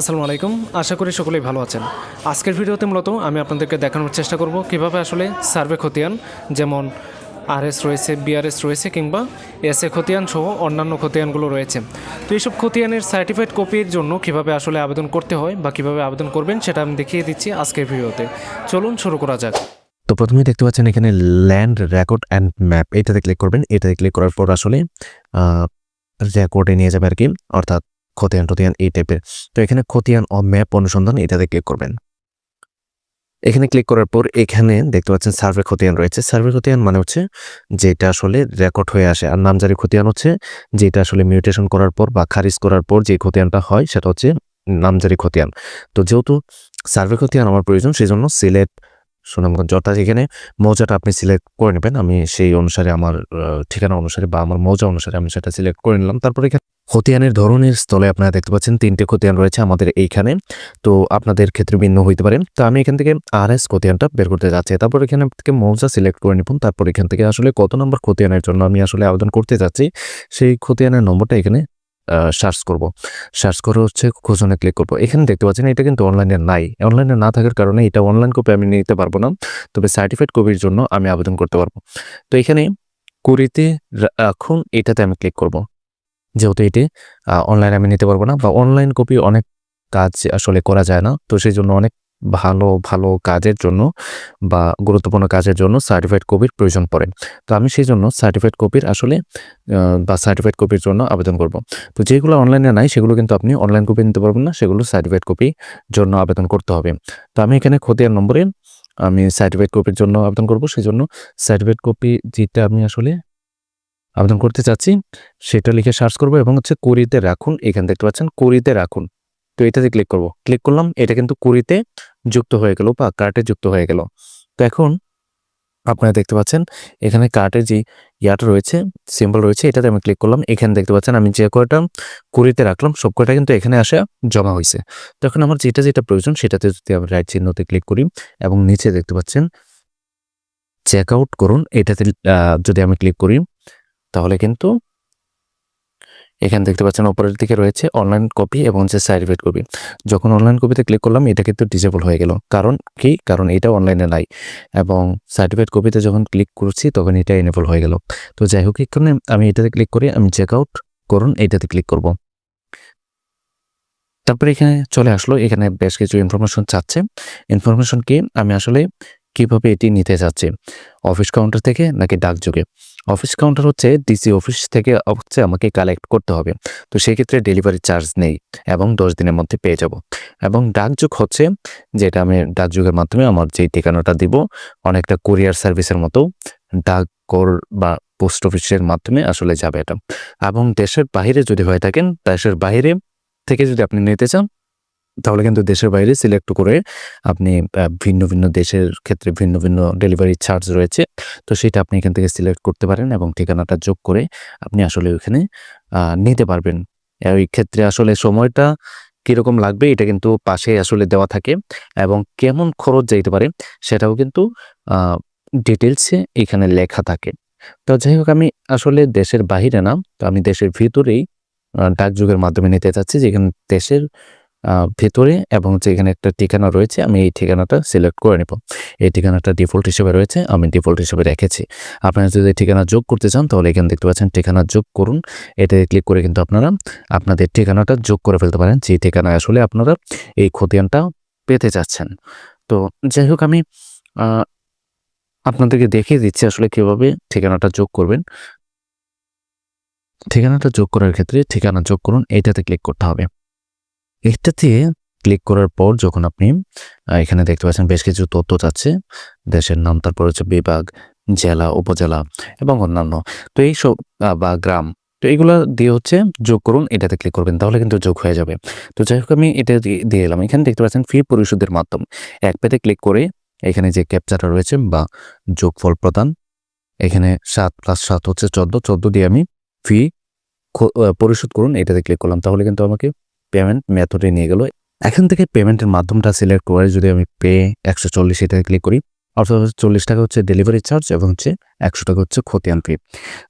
আসসালামু আলাইকুম। আশা করি সকলেই ভালো আছেন। আজকের ভিডিওতে মূলত আমি আপনাদেরকে দেখানোর চেষ্টা করব কীভাবে আসলে সার্ভে খতিয়ান, যেমন আরএস রয়েছে, বিআরএস রয়েছে কিংবা এস এ খতিয়ান সহ অন্যান্য খতিয়ানগুলো রয়েছে। তো এইসব খতিয়ানের সার্টিফাইড কপির জন্য কীভাবে আসলে আবেদন করতে হয় বা কীভাবে আবেদন করবেন সেটা আমি দেখিয়ে দিচ্ছি আজকের ভিডিওতে। চলুন শুরু করা যাক। তো প্রথমেই দেখতে পাচ্ছেন এখানে ল্যান্ড রেকর্ড অ্যান্ড ম্যাপ এটাতে ক্লিক করবেন। এটাতে ক্লিক করার পর আসলে রেকর্ডে নিয়ে যাবে আর কি। অর্থাৎ খতিয়ান টতিয়ান এই টাইপের তো এখানে খতিয়ান ও ম্যাপ অনুসন্ধান এটাতে ক্লিক করবেন। এখানে ক্লিক করার পর এখানে দেখতে পাচ্ছেন সার্ভে খতিয়ান রয়েছে। সার্ভে খতিয়ান মানে হচ্ছে যেটা আসলে রেকর্ড হয়ে আসে। আর নামজারি খতিয়ান হচ্ছে যেটা আসলে মিউটেশন করার পর বা খারিজ করার পর যে খতিয়ানটা হয় সেটা হচ্ছে নামজারি খতিয়ান। তো যেহেতু সার্ভে খতিয়ান আমার প্রয়োজন সেই জন্য সিলেট সুনামগঞ্জ। অর্থাৎ এখানে মৌজাটা আপনি সিলেক্ট করে নেবেন। আমি সেই অনুসারে আমার ঠিকানা অনুসারে বা আমার মৌজা অনুসারে আমি সেটা সিলেক্ট করে নিলাম। তারপরে এখানে খতিয়ানের ধরনের স্থলে আপনারা দেখতে পাচ্ছেন তিনটে খতিয়ান রয়েছে আমাদের এইখানে। তো আপনাদের ক্ষেত্রে ভিন্ন হইতে পারে। তো আমি এখান থেকে আর এস খতিয়ানটা বের করতে যাচ্ছি। তারপর এখান থেকে মৌজা সিলেক্ট করে নিব তারপর এখান থেকে আসলে কত নম্বর খতিয়ানের জন্য আমি আসলে আবেদন করতে যাচ্ছি, সেই খতিয়ানের নম্বরটা এখানে সার্চ করব। সার্চ করে হচ্ছে খোঁজনে ক্লিক করব। এখানে দেখতে পাচ্ছেন এটা কিন্তু অনলাইনে নাই। অনলাইনে না থাকার কারণে এটা অনলাইন কপি আমি নিতে পারব না। তবে সার্টিফাইড কপির জন্য আমি আবেদন করতে পারব। তো এখানে কুড়িতে রাখুন, এটাতে আমি ক্লিক করব। যেহেতু এটি অনলাইনে আমি নিতে পারব না বা অনলাইন কপি অনেক কাজ আসলে করা যায় না। তো সেই জন্য অনেক ভালো ভালো কাজের জন্য বা গুরুত্বপূর্ণ কাজের জন্য সার্টিফাইড কপির প্রয়োজন পড়ে। তো আমি সেই জন্য সার্টিফাইড কপির আসলে বা সার্টিফাইড কপির জন্য আবেদন করব। তো যেগুলো অনলাইনে নাই, সেগুলো কিন্তু আপনি অনলাইন কপি নিতে পারবেন না, সেগুলো সার্টিফাইড কপির জন্য আবেদন করতে হবে। তো আমি এখানে খতিয়ান নম্বরে আমি সার্টিফাইড কপির জন্য আবেদন করব সেই জন্য সার্টিফাইড কপি যেটা আমি আসলে আবেদন করতে চাচ্ছি, সেটা লিখে সার্চ করব এবং হচ্ছে কুড়িতে রাখুন, এখানে দেখতে পাচ্ছেন কুড়িতে রাখুন। তো এটাতে ক্লিক করব। ক্লিক করলাম, এটা কিন্তু কুড়িতে যুক্ত হয়ে গেল বা কার্টে যুক্ত হয়ে গেল। তো এখন আপনারা দেখতে পাচ্ছেন, এখানে কার্টের যে ইয়াটা রয়েছে সিম্বল রয়েছে, এটাতে আমি ক্লিক করলাম, এখানে দেখতে পাচ্ছেন আমি যে কয়টা কুড়িতে রাখলাম, সব কয়টা কিন্তু এখানে আসা জমা হয়েছে তখন আমার যেটা যেটা প্রয়োজন, সেটাতে যদি আমি রাইট চিহ্নতে ক্লিক করি এবং নিচে দেখতে পাচ্ছেন চেক আউট করুন, এটাতে যদি আমি ক্লিক করি কিন্তু এখানে দেখতে পাচ্ছেন উপরের দিকে রয়েছে অনলাইন কপি এবং যে সার্টিফিকেট কপি যখন অনলাইন কপিতে ক্লিক করলাম, এটা কিন্তু ডিসেবল হয়ে গেল। কারণ কি? কারণ এটা অনলাইনে নাই। এবং সার্টিফিকেট কপিতে যখন ক্লিক করছি, তখন এটা এনেবল হয়ে গেল। তো যাই হোক এখানে আমি এটাতে ক্লিক করি আমি চেক আউট করুন এটাতে ক্লিক করব। তারপরে এখানে চলে আসলো। এখানে বেশ কিছু ইনফরমেশন চাচ্ছে। ইনফরমেশন কি? আমি আসলে কীভাবে এটি নিতে যাচ্ছি? অফিস কাউন্টার থেকে নাকি ডাকযোগে অফিস কাউন্টার হচ্ছে ডিসি অফিস থেকে হচ্ছে আমাকে কালেক্ট করতে হবে। তো সেক্ষেত্রে ডেলিভারি চার্জ নেই এবং দশ দিনের মধ্যে পেয়ে যাব। এবং ডাকযোগ হচ্ছে যেটা আমি ডাকযোগের মাধ্যমে আমার যে ঠিকানাটা দিব, অনেকটা কুরিয়ার সার্ভিসের মতো ডাক কর বা পোস্ট অফিসের মাধ্যমে আসলে যাবে এটা। এবং দেশের বাইরে যদি হয়ে থাকেন, দেশের বাইরে থেকে যদি আপনি নিতে চান তাহলে কিন্তু দেশের বাইরে সিলেক্ট করে আপনি ভিন্ন ভিন্ন দেশের ক্ষেত্রে ভিন্ন ভিন্ন ডেলিভারি চার্জ রয়েছে। তো সেটা আপনি এখান থেকে সিলেক্ট করতে পারেন এবং ঠিকানাটা যোগ করে আপনি আসলে ওইখানে নিতে পারবেন। ওই ক্ষেত্রে আসলে সময়টা কীরকম লাগবে এটা কিন্তু পাশে আসলে দেওয়া থাকে এবং কেমন খরচ যাইতে পারে সেটাও কিন্তু ডিটেলসে এখানে লেখা থাকে। তো যাই হোক, আমি আসলে দেশের বাহিরে না, তো আমি দেশের ভিতরেই ডাকযোগের মাধ্যমে নিতে চাচ্ছি যেখানে দেশের ভেতরে এবং যেখানে একটা ঠিকানা রয়েছে, আমি এই ঠিকানাটা সিলেক্ট করে নেব। এই ঠিকানাটা ডিফল্ট হিসেবে রয়েছে, আমি ডিফল্ট হিসেবে রেখেছি। আপনারা যদি ঠিকানা যোগ করতে চান, তাহলে এখানে দেখতে পাচ্ছেন ঠিকানা যোগ করুন। এটাতে ক্লিক করে কিন্তু আপনারা আপনাদের ঠিকানাটা যোগ করে ফেলতে পারেন যে ঠিকানায় আসলে আপনারা এই খতিয়ানটা পেতে চাচ্ছেন। তো যাই হোক, আমি আপনাদেরকে দেখিয়ে দিচ্ছি আসলে কীভাবে ঠিকানাটা যোগ করবেন। ঠিকানাটা যোগ করার ক্ষেত্রে ঠিকানা যোগ করুন, এটাতে ক্লিক করতে হবে। এটাতে ক্লিক করার পর যখন আপনি এখানে দেখতে পাচ্ছেন বেশ কিছু তথ্য চাচ্ছে দেশের নাম, তারপর হচ্ছে বিভাগ, জেলা, উপজেলা এবং অন্যান্য। তো এই সব বা গ্রাম, তো এগুলো দিয়ে হচ্ছে যোগ করুন, এটাতে ক্লিক করবেন, তাহলে কিন্তু যোগ হয়ে যাবে। তো যাই হোক, আমি এটা দিয়ে দিয়ে এলাম। এখানে দেখতে পাচ্ছেন ফি পরিশোধের মাধ্যম। এক পেতে ক্লিক করে এখানে যে ক্যাপচারটা রয়েছে বা যোগফল প্রদান, এখানে সাত প্লাস সাত হচ্ছে চোদ্দ চোদ্দ দিয়ে আমি ফি পরিশোধ করুন, এটাতে ক্লিক করলাম, তাহলে কিন্তু আমাকে পেমেন্ট মেথডে নিয়ে গেল। এখান থেকে পেমেন্টের মাধ্যমটা সিলেক্ট করে যদি আমি পে একশো চল্লিশ এটাতে ক্লিক করি, অর্থাৎ চল্লিশ টাকা হচ্ছে ডেলিভারি চার্জ এবং হচ্ছে একশো টাকা হচ্ছে খতিয়ান ফি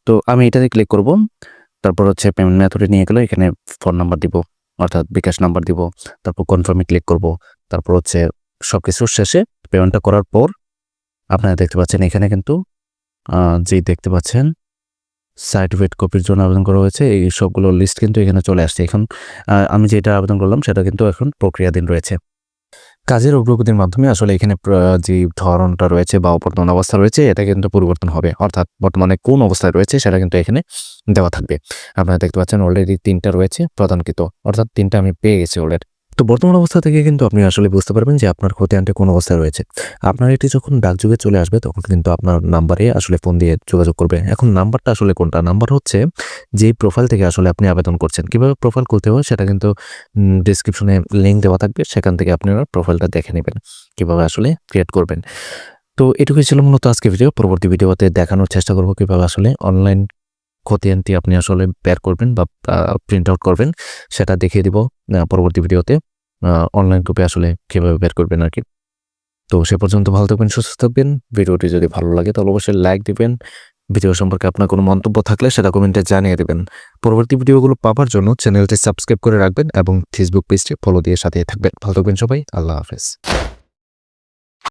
তো আমি এটাতে ক্লিক করব, তারপর হচ্ছে পেমেন্ট মেথডে নিয়ে গেল, এখানে ফোন নাম্বার দিব, অর্থাৎ বিকাশ নাম্বার দিব, তারপর কনফার্মে ক্লিক করব, তারপর হচ্ছে সব কিছুর শেষে পেমেন্টটা করার পর আপনারা দেখতে পাচ্ছেন এখানে কিন্তু যেই দেখতে পাচ্ছেন সার্টিফিকেট কপির জন্য আবেদন করা হয়েছে। এই সবগুলো লিস্ট কিন্তু এখানে চলে আসছে। এখন আমি যেটা আবেদন করলাম সেটা কিন্তু এখন প্রক্রিয়াধীন রয়েছে। কাজের অগ্রগতির মাধ্যমে আসলে এখানে যে ধরনটা রয়েছে বা বর্তমান অবস্থা রয়েছে, এটা কিন্তু পরিবর্তন হবে। অর্থাৎ বর্তমানে কোন অবস্থায় রয়েছে সেটা কিন্তু এখানে দেওয়া থাকবে। আপনারা দেখতে পাচ্ছেন অলরেডি তিনটা রয়েছে প্রদানকৃত অর্থাৎ তিনটা আমি পেয়ে গেছি অলরেডি তো বর্তমান অবস্থা থেকে কিন্তু আপনি আসলে বুঝতে পারবেন যে আপনার খতিয়ানটা কোন অবস্থায় রয়েছে। আপনার এটি যখন ডাকযুগে চলে আসবে, তখন কিন্তু আপনার নাম্বারে আসলে ফোন দিয়ে যোগাযোগ করবে। এখন নাম্বারটা আসলে কোনটা? নাম্বার হচ্ছে যে প্রোফাইল থেকে আসলে আপনি আবেদন করছেন। কীভাবে প্রোফাইল করতে হয় সেটা কিন্তু ডিসক্রিপশনে লিঙ্ক দেওয়া থাকবে। সেখান থেকে আপনারা প্রোফাইলটা দেখে নেবেন, কীভাবে আসলে ক্রিয়েট করবেন। তো এটুকুই ছিল মূলত আজকে ভিডিও। পরবর্তী ভিডিওতে দেখানোর চেষ্টা করব কীভাবে আসলে অনলাইন খতিয়ানটি আপনি আসলে বের করবেন বা প্রিন্ট আউট করবেন, সেটা দেখিয়ে দিব পরবর্তী ভিডিওতে অনলাইন কপি আসলে কীভাবে বের করবেন আর কি। তো সে পর্যন্ত ভালো থাকবেন, সুস্থ থাকবেন। ভিডিওটি যদি ভালো লাগে তাহলে অবশ্যই লাইক দিবেন। ভিডিও সম্পর্কে আপনার কোনো মন্তব্য থাকলে সেটা কমেন্টে জানিয়ে দেবেন। পরবর্তী ভিডিওগুলো পাওয়ার জন্য চ্যানেলটি সাবস্ক্রাইব করে রাখবেন এবং ফেসবুক পেজটি ফলো দিয়ে সাথে থাকবেন। ভালো থাকবেন সবাই, আল্লাহ হাফেজ।